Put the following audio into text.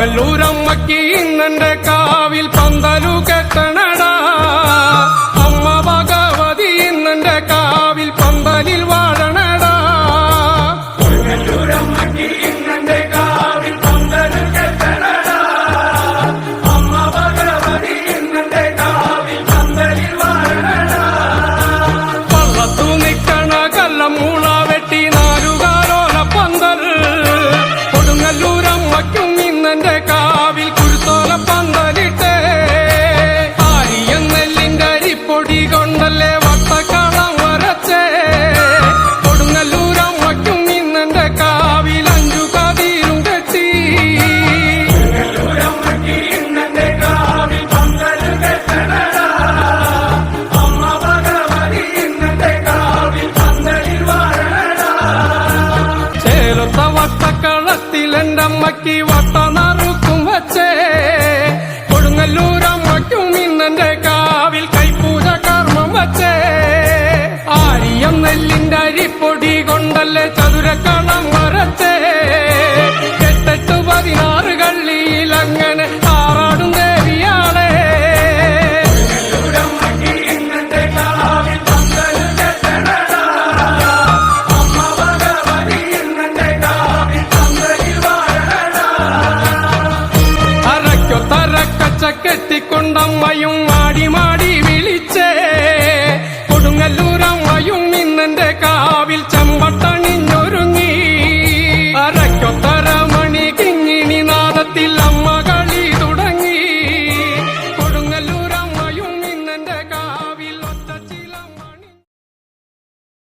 കൊടുങ്ങല്ലൂരമ്മക്ക് ഇന്നെന്റെ കാവിൽ പന്തലു കെട്ടണ. നിന്റമ്മയ്ക്ക് വട്ട നറുക്കും വച്ചേ കൊടുങ്ങല്ലൂരമ്മയ്ക്കും നിന്നെ കാവിൽ കൈപ്പൂജ കർമ്മം വച്ചേ. ആര്യം നെല്ലിന്റെ അരിപ്പൊടി கட்டி கொண்டம்மையும் ஆடி மாடி